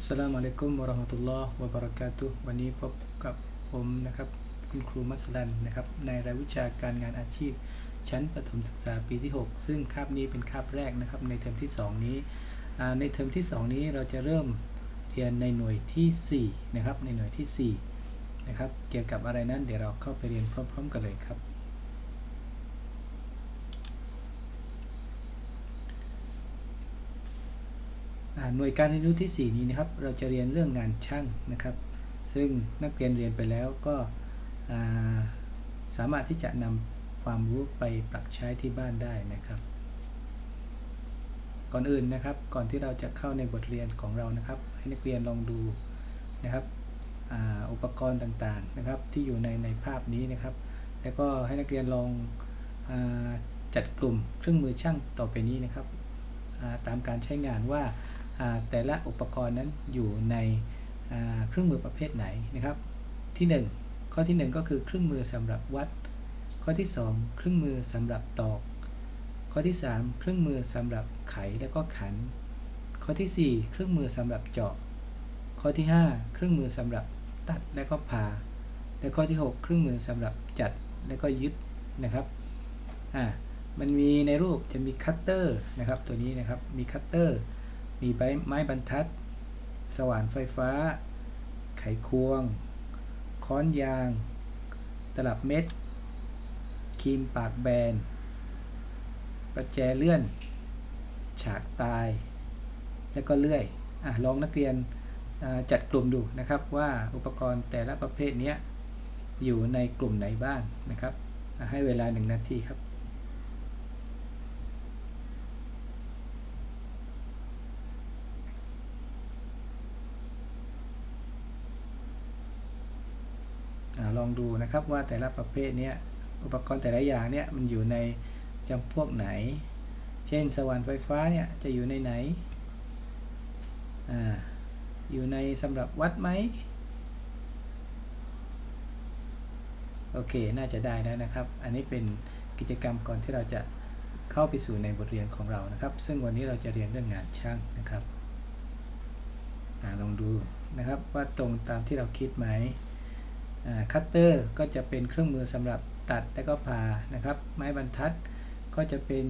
อัสลามุอะลัยกุมวะราะห์มะตุลลอฮ์วะบะเราะกาตุฮ์วันนี้พบกับผมนะครับ คุณครูมัสลันนะครับ ในรายวิชาการงานอาชีพ ชั้นประถมศึกษาปีที่ 6 ซึ่งคาบนี้เป็นคาบแรกนะครับ ในเทอมที่ 2 นี้ ในเทอมที่ 2 นี้เราจะเริ่มเรียนในหน่วยทีสี่4 นะครับ ในหน่วยที่ 4 นะครับ เกี่ยวกับอะไรนั้นเดี๋ยวเราเข้าไปเรียนพร้อม ๆ กันเลยครับ หน่วยการเรียนรู้ที่ 4 นี้นะครับ เราจะเรียนเรื่องงานช่างนะครับ ซึ่งนักเรียนเรียนไปแล้วก็าสามารถที่จะนำความรู้ไปปรับใช้ที่บ้านได้นะครับ ก่อนอื่นนะครับ ก่อนที่เราจะเข้าในบทเรียนของเรานะครับ ให้นักเรียนลองดูนะครับออุปกรณ์ต่างๆนะครับ ที่อยู่ในในภาพนี้นะครับ แล้วก็ให้นักเรียนลองอจัดกลุ่มเครื่องมือช่างต่อไปนี้นะครับาตามการใช้งานว่า แต่ละอุปกรณ์นั้นอยู่ในเครื่องมือประเภทไหนนะครับ ที่ 1 ข้อที่ 1 ก็คือเครื่องมือสำหรับวัด ข้อที่ 2 เครื่องมือสำหรับตอก ข้อที่ 3 เครื่องมือสำหรับไขและก็ขัน ข้อที่ 4 เครื่องมือสำหรับเจาะ ข้อที่ 5 เครื่องมือสำหรับตัดและก็ผ่า และข้อที่ 6 เครื่องมือสำหรับจัดและก็ยึดนะครับอ่ามันมีในรูปจะมีคัตเตอร์นะครับตัวนี้นะครับมีคัตเตอร์ มีใบไม้บรรทัด สว่านไฟฟ้า ไขควง ค้อนยาง ตลับเม็ด ครีมปากแบน ประแจเลื่อน ฉากตาย แล้วก็เลื่อยอะลองนักเรียนจัดกลุ่มดูนะครับว่าอุปกรณ์แต่ละประเภทนี้อยู่ในกลุ่มไหนบ้างนะครับ ให้เวลาหนึ่งนาทีครับ ลองดูนะครับว่าแต่ละประเภทเนี้ยอุปกรณ์แต่ละอย่างเนี่ยมันอยู่ในจำพวกไหน เช่นสว่านไฟฟ้าเนี่ยจะอยู่ในไหนอ่าอยู่ในสำหรับวัดไหมโอเค น่าจะได้แล้วนะครับ อันนี้เป็นกิจกรรมก่อนที่เราจะเข้าไปสู่ในบทเรียนของเรานะครับ ซึ่งวันนี้เราจะเรียนเรื่องงานช่างนะครับอาลองดูนะครับว่าตรงตามที่เราคิดไหม คัตเตอร์ก็จะเป็นเครื่องมือสำหรับตัดและก็ผ่านะครับ ไม้บรรทัดก็จะเป็น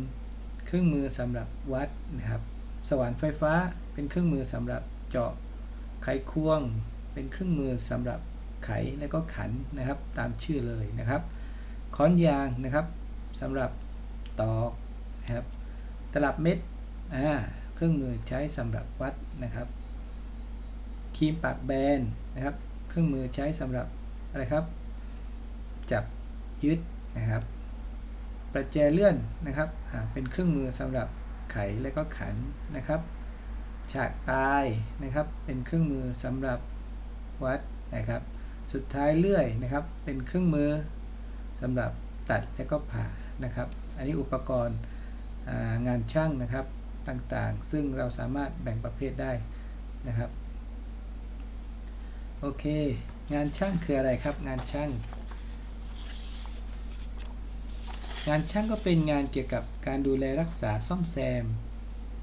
เครื่องมือสำหรับวัดนะครับ สว่านไฟฟ้าเป็นเครื่องมือสำหรับเจาะไขควง เป็นเครื่องมือสำหรับไขและก็ขันนะครับตามชื่อเลยนะครับค้อนยางนะครับสำหรับตอกนะครับตลับเม็ดอ่าเครื่องมือใช้สำหรับวัดนะครับครีมปากแบนนะครับ เครื่องมือใช้สำหรับ อะไรครับ จับยึดนะครับ ประแจเลื่อนนะครับเป็นเครื่องมือสำหรับไขและก็ขันนะครับ ฉากตายนะครับ เป็นเครื่องมือสำหรับวัดนะครับ สุดท้ายเลื่อยนะครับ เป็นเครื่องมือสำหรับตัดและก็ผ่านะครับ อันนี้อุปกรณ์งานช่างนะครับต่างๆ ซึ่งเราสามารถแบ่งประเภทได้นะครับ โอเค งานช่างคืออะไรครับ งานช่าง งานช่างก็เป็นงานเกี่ยวกับการดูแลรักษาซ่อมแซม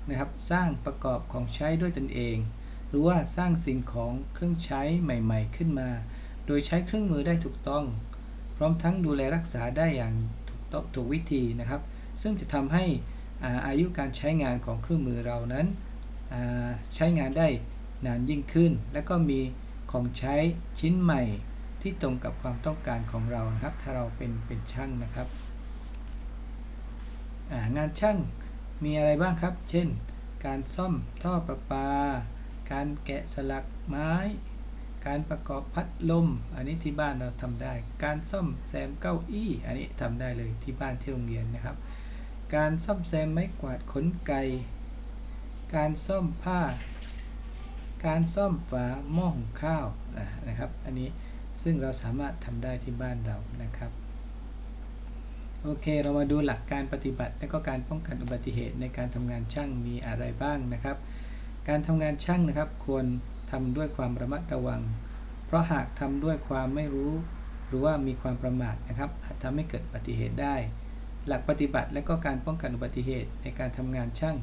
นะครับ สร้างประกอบของใช้ด้วยตนเอง หรือว่าสร้างสิ่งของเครื่องใช้ใหม่ๆ ขึ้นมา โดยใช้เครื่องมือได้ถูกต้อง พร้อมทั้งดูแลรักษาได้อย่างถูกต้องถูกวิธีนะครับ ซึ่งจะทำให้อาอายุการใช้งานของเครื่องมือเรานั้นใช้งานได้นานยิ่งขึ้น และก็มี ของใช้ชิ้นใหม่ที่ตรงกับความต้องการของเรานะครับ ถ้าเราเป็นเป็นช่างนะครับงานช่างมีอะไรบ้างครับ เช่น การซ่อมท่อประปา การแกะสลักไม้ การประกอบพัดลม อันนี้ที่บ้านเราทำได้ การซ่อมแซมเก้าอี้ อันนี้ทำได้เลยที่บ้านที่โรงเรียนนะครับ การซ่อมแซมไม้กวาดขนไก่ การซ่อมผ้า การซ่อมฝาหม้อหุงข้าวนะครับ อันนี้ซึ่งเราสามารถทำได้ที่บ้านเรานะครับ โอเค เรามาดูหลักการปฏิบัติ และก็การป้องกันอุบัติเหตุในการทำงานช่างมีอะไรบ้างนะครับ การทำงานช่างนะครับ ควรทำด้วยความระมัดระวัง เพราะหากทำด้วยความไม่รู้ หรือว่ามีความประมาทนะครับ อาจทำให้เกิดอุบัติเหตุได้ หลักปฏิบัติและก็การป้องกันอุบัติเหตุในการทำงานช่าง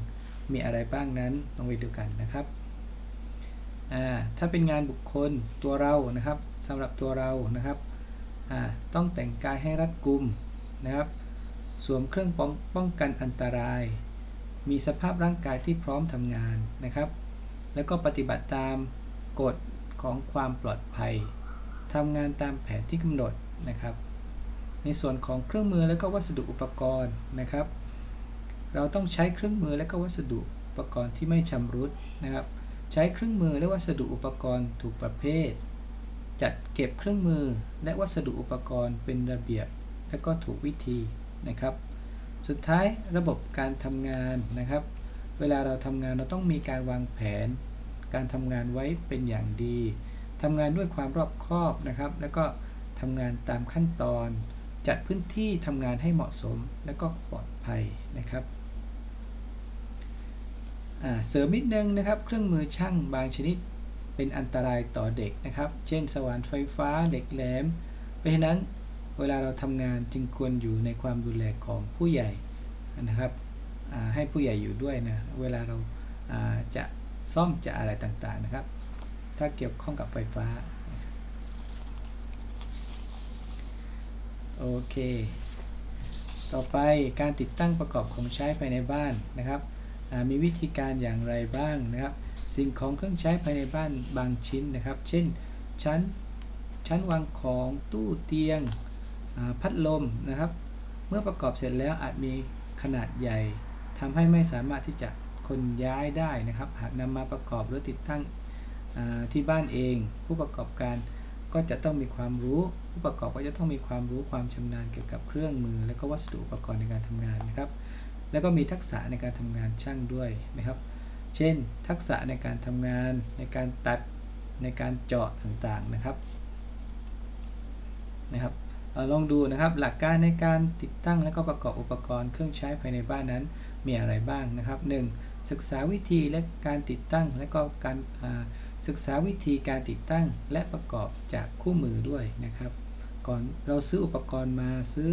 มีอะไรบ้างนั้นลองไปดูกันนะครับ ถ้าเป็นงานบุคคลตัวเรานะครับสำหรับตัวเรานะครับต้องแต่งกายให้รัดกุมนะครับ สวมเครื่องป้องป้องกันอันตราย มีสภาพร่างกายที่พร้อมทำงานนะครับ แล้วก็ปฏิบัติตามกฎของความปลอดภัยทำงานตามแผนที่กำหนดนะครับ ในส่วนของเครื่องมือและก็วัสดุอุปกรณ์นะครับ เราต้องใช้เครื่องมือและก็วัสดุอุปกรณ์ที่ไม่ชำรุดนะครับ ใช้เครื่องมือและวัสดุอุปกรณ์ถูกประเภท จัดเก็บเครื่องมือและวัสดุอุปกรณ์เป็นระเบียบและก็ถูกวิธีนะครับ สุดท้ายระบบการทำงานนะครับ เวลาเราทำงานเราต้องมีการวางแผน การทำงานไว้เป็นอย่างดีทำงานด้วยความรอบคอบนะครับ แล้วก็ทำงานตามขั้นตอน จัดพื้นที่ทำงานให้เหมาะสมและก็ปลอดภัยนะครับ เสริมนิดนึงนะครับ เครื่องมือช่างบางชนิดเป็นอันตรายต่อเด็กนะครับ เช่น สว่านไฟฟ้าเหล็กแหลม เพราะฉะนั้นเวลาเราทำงานจึงควรอยู่ในความดูแลของผู้ใหญ่นะครับให้ผู้ใหญ่อยู่ด้วยนะเวลาเราจะซ่อมจะอะไรต่างๆนะครับ ถ้าเกี่ยวข้องกับไฟฟ้าโอเค ต่อไปการติดตั้งประกอบของใช้ภายในบ้านนะครับ มีวิธีการอย่างไรบ้างนะครับ สิ่งของเครื่องใช้ภายในบ้านบางชิ้นนะครับ เช่นชั้นชั้นวางของตู้เตียงพัดลมนะครับ เมื่อประกอบเสร็จแล้วอาจมีขนาดใหญ่ทำให้ไม่สามารถที่จะคนย้ายได้นะครับ หากนำมาประกอบหรือติดตั้งที่บ้านเอง ผู้ประกอบการก็จะต้องมีความรู้ ผู้ประกอบก็จะต้องมีความรู้ความชำนาญเกี่ยวกับเครื่องมือ และก็วัสดุอุปกรณ์ในการทำงานนะครับ แล้วก็มีทักษะในการทำงานช่างด้วยนะครับ เช่น ทักษะในการทำงาน ในการตัดในการเจาะต่างๆนะครับนะครับลองดูนะครับหลักการในการติดตั้งและก็ประกอบอุปกรณ์เครื่องใช้ภายในบ้านนั้นมีอะไรบ้างนะครับ 1. ศึกษาวิธีและการติดตั้งและก็การศึกษาวิธีการติดตั้งและประกอบจากคู่มือด้วยนะครับ ก่อนเราซื้ออุปกรณ์มาซื้อ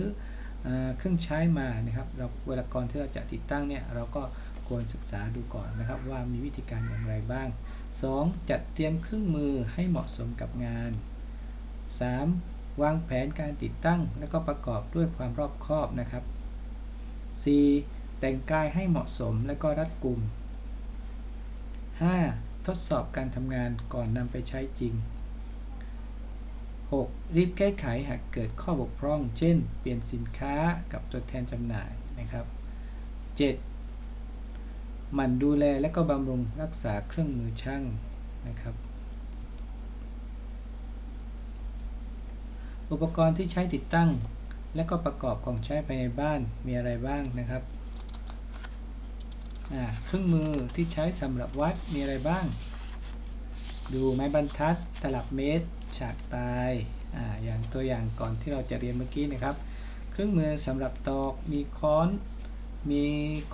เครื่องใช้มานะครับเราเวลาก่อนที่เราจะติดตั้งเนี่ยเราก็ควรศึกษาดูก่อนนะครับว่ามีวิธีการอย่างไรบ้าง 2. จัดเตรียมเครื่องมือให้เหมาะสมกับงาน 3. วางแผนการติดตั้ง และก็ประกอบด้วยความรอบคอบนะครับ 4. แต่งกายให้เหมาะสมและก็รัดกุม 5. ทดสอบการทำงานก่อนนำไปใช้จริง 6. รีบแก้ไขหากเกิดข้อบกพร่อง เช่น เปลี่ยนสินค้ากับตัวแทนจำหน่ายนะครับ 7. หมั่นดูแลและก็บำรุงรักษาเครื่องมือช่างนะครับ อุปกรณ์ที่ใช้ติดตั้ง และก็ประกอบของใช้ภายในบ้านมีอะไรบ้างนะครับ เครื่องมือที่ใช้สำหรับวัดมีอะไรบ้าง ดูไม้บรรทัด ตลับเมตร ฉากตายออย่างตัวอย่างก่อนที่เราจะเรียนเมื่อกี้นะครับ เครื่องมือสำหรับตอกมีค้อน มี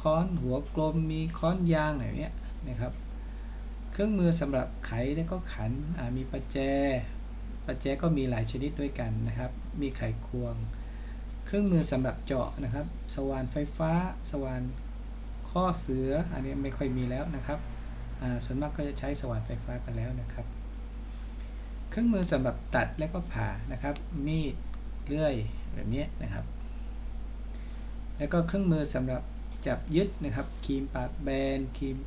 ค้อนหัวกลม มีค้อนยางอะไรเนี้ยนะครับ เครื่องมือสำหรับไขแล้วก็ขันมีประแจ ประแจก็มีหลายชนิดด้วยกันนะครับ มีไขควง เครื่องมือสำหรับเจาะนะครับ สว่านไฟฟ้า สว่านข้อเสือ อันนี้ไม่ค่อยมีแล้วนะครับส่วนมากก็จะใช้สว่านไฟฟ้ากันแล้วนะครับ เครื่องมือสำหรับตัดและก็ผ่านะครับ มีดเลื่อยแบบนี้นะครับ แล้วก็เครื่องมือสำหรับจับยึดนะครับครีมปากแบนครีม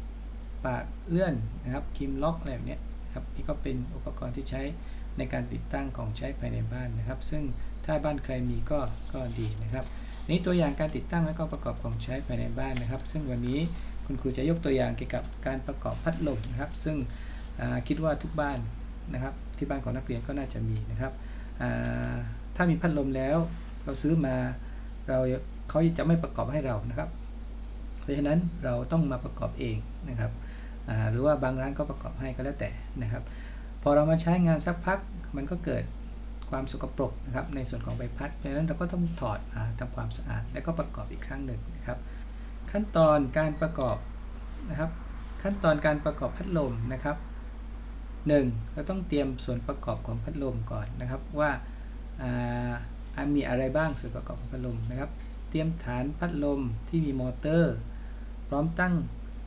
ปากเอื้อนนะครับครีมล็อกอะไรแบบนี้ครับนี่ก็เป็นอุปกรณ์ที่ใช้ในการติดตั้งของใช้ภายในบ้านนะครับ ซึ่งถ้าบ้านใครมีก็ก็ดีนะครับนี้ตัวอย่างการติดตั้งและก็ประกอบของใช้ภายในบ้านนะครับ ซึ่งวันนี้คุณครูจะยกตัวอย่างเกี่ยวกับการประกอบพัดลมนะครับ ซึ่งคิดว่าทุกบ้าน นะครับ ที่บ้านของนักเรียนก็น่าจะมีนะครับ ถ้ามีพัดลมแล้วเราซื้อมาเราเขาจะไม่ประกอบให้เรานะครับ เพราะฉะนั้นเราต้องมาประกอบเองนะครับหรือว่าบางร้านก็ประกอบให้ก็แล้วแต่นะครับ พอเรามาใช้งานสักพักมันก็เกิดความสกปรกนะครับในส่วนของใบพัด เพราะฉะนั้นเราก็ต้องถอดทำความสะอาด แล้วก็ประกอบอีกครั้งหนึ่งนะครับ ขั้นตอนการประกอบนะครับ ขั้นตอนการประกอบพัดลมนะครับ 1. เราต้องเตรียมส่วนประกอบของพัดลมก่อนนะครับ ว่ามีอะไรบ้างส่วนประกอบของพัดลมนะครับ เตรียมฐานพัดลมที่มีมอเตอร์ พร้อมตั้ง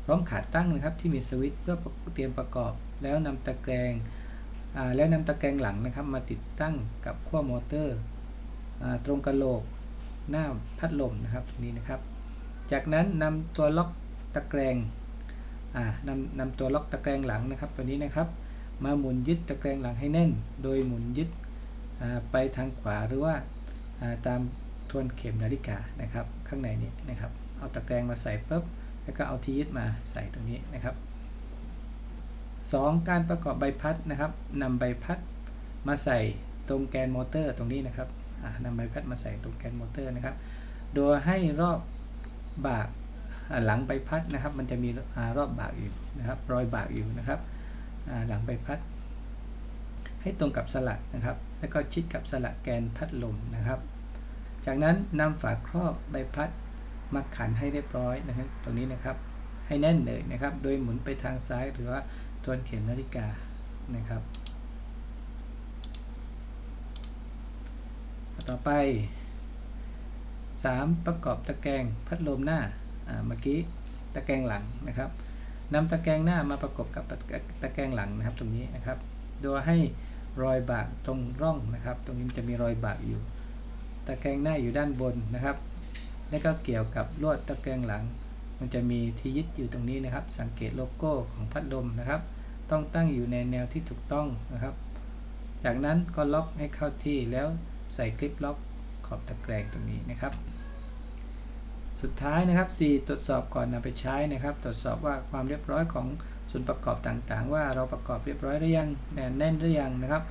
พร้อมขาตั้งนะครับที่มีสวิตช์เพื่อเตรียมประกอบ แล้วนำตะแกรงแล้วนำตะแกรงหลังนะครับ มาติดตั้งกับขั้วมอเตอร์อตรงกระโหลกหน้าพัดลมนะครับนี้นะครับ จากนั้นนำตัวล็อกตะแกรงนำนำตัวล็อกตะแกรงหลังนะครับตัวนี้นะครับ มาหมุนยึดตะแกรงหลังให้แน่น โดยหมุนยึดไปทางขวาหรือว่าตามทวนเข็มนาฬิกานะครับ ข้างในนี้นะครับ เอาตะแกรงมาใส่ปุ๊บแล้วก็เอาที่ยึดมาใส่ตรงนี้นะครับ 2. การประกอบใบพัดนะครับนำใบพัดมาใส่ตรงแกนมอเตอร์ตรงนี้นะครับอ่านำใบพัดมาใส่ตรงแกนมอเตอร์นะครับ โดยให้รอบบากหลังใบพัดนะครับ มันจะมีรอบบากอยู่นะครับ รอยบากอยู่นะครับ หลังใบพัด ให้ตรงกับสลักนะครับ แล้วก็ชิดกับสลักแกนพัดลมนะครับ จากนั้นนำฝาครอบใบพัดมาขันให้เรียบร้อยนะครับ ตรงนี้นะครับ ให้แน่นเลยนะครับ โดยหมุนไปทางซ้ายหรือว่าทวนเข็มนาฬิกานะครับต่อไป 3. ประกอบตะแกรงพัดลมหน้าเมื่อกี้ตะแกรงหลังนะครับ นำตะแกรงหน้ามาประกบกับตะแกรงหลังนะครับ ตรงนี้นะครับ โดยให้รอยบากตรงร่องนะครับ ตรงนี้จะมีรอยบากอยู่ ตะแกรงหน้าอยู่ด้านบนนะครับ แล้วก็เกี่ยวกับลวดตะแกรงหลัง มันจะมีที่ยึดอยู่ตรงนี้นะครับ สังเกตโลโก้ของพัดลมนะครับ ต้องตั้งอยู่ในแนวที่ถูกต้องนะครับ จากนั้นก็ล็อกให้เข้าที่แล้วใส่คลิปล็อกขอบตะแกรงตรงนี้นะครับ สุดท้ายนะครับ 4 ตรวจสอบก่อนนำไปใช้นะครับ ตรวจสอบว่าความเรียบร้อยของส่วนประกอบต่างๆ ว่าเราประกอบเรียบร้อยหรือยังแน่นหรือยังนะครับ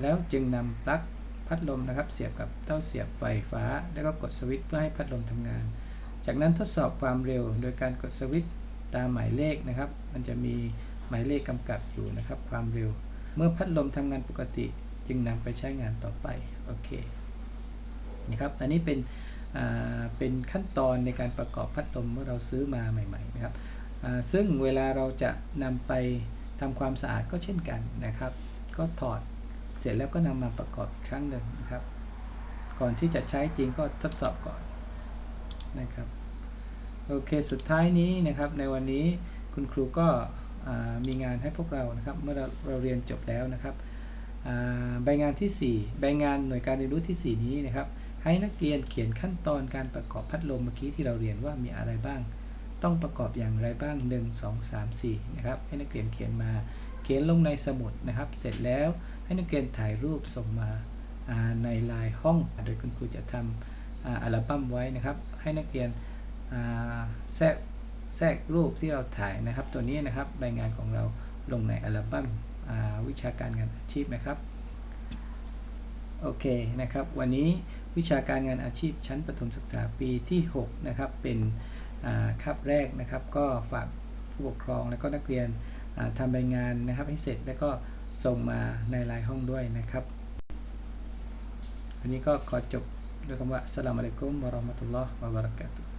แล้วจึงนำปลั๊กพัดลมนะครับ เสียบกับเต้าเสียบไฟฟ้า แล้วก็กดสวิตช์เพื่อให้พัดลมทำงาน จากนั้นทดสอบความเร็วโดยการกดสวิตช์ตามหมายเลขนะครับ มันจะมีหมายเลขกำกับอยู่นะครับ ความเร็ว เมื่อพัดลมทำงานปกติ จึงนำไปใช้งานต่อไปโอเคนะครับอันนี้เป็น เป็นขั้นตอนในการประกอบพัดลมเมื่อเราซื้อมาใหม่ๆนะครับซึ่งเวลาเราจะนำไปทำความสะอาดก็เช่นกันนะครับ ก็ถอดเสร็จแล้วก็นำมาประกอบครั้งหนึ่งนะครับ ก่อนที่จะใช้จริงก็ทดสอบก่อนนะครับโอเคสุดท้ายนี้นะครับในวันนี้คุณครูก็มีงานให้พวกเรานะครับ เมื่อเราเราเรียนจบแล้วนะครับอ่าใบงานที่ 4 ใบงานหน่วยการเรียนรู้ที่ 4 นี้นะครับ ให้นักเรียนเขียนขั้นตอนการประกอบพัดลมเมื่อกี้ที่เราเรียนว่ามีอะไรบ้าง ต้องประกอบอย่างไรบ้าง 1 2 3 4 นะครับ ให้นักเรียนเขียนมา เขียนลงในสมุดนะครับ เสร็จแล้วให้นักเรียนถ่ายรูปส่งมาในไลน์ห้อง โดยคุณครูจะทำอ่าอัลบั้มไว้นะครับ ให้นักเรียนแทรกแทรกรูปที่เราถ่ายนะครับ ตัวนี้นะครับใบงานของเราลงในอัลบั้มวิชาการงานอาชีพนะครับ โอเคนะครับ วันนี้ วิชาการงานอาชีพชั้นประถมศึกษาปีที่6นะครับเป็นคาบแรกนะครับก็ฝากผู้ปกครองและก็นักเรียนทำใบงานนะครับให้เสร็จแล้วก็ส่งมาในไลน์ห้องด้วยนะครับวันนี้ก็ขอจบด้วยคำว่าสลามอะลัยกุมวะราะห์มะตุลลอฮ์วะบะเราะกาตุฮ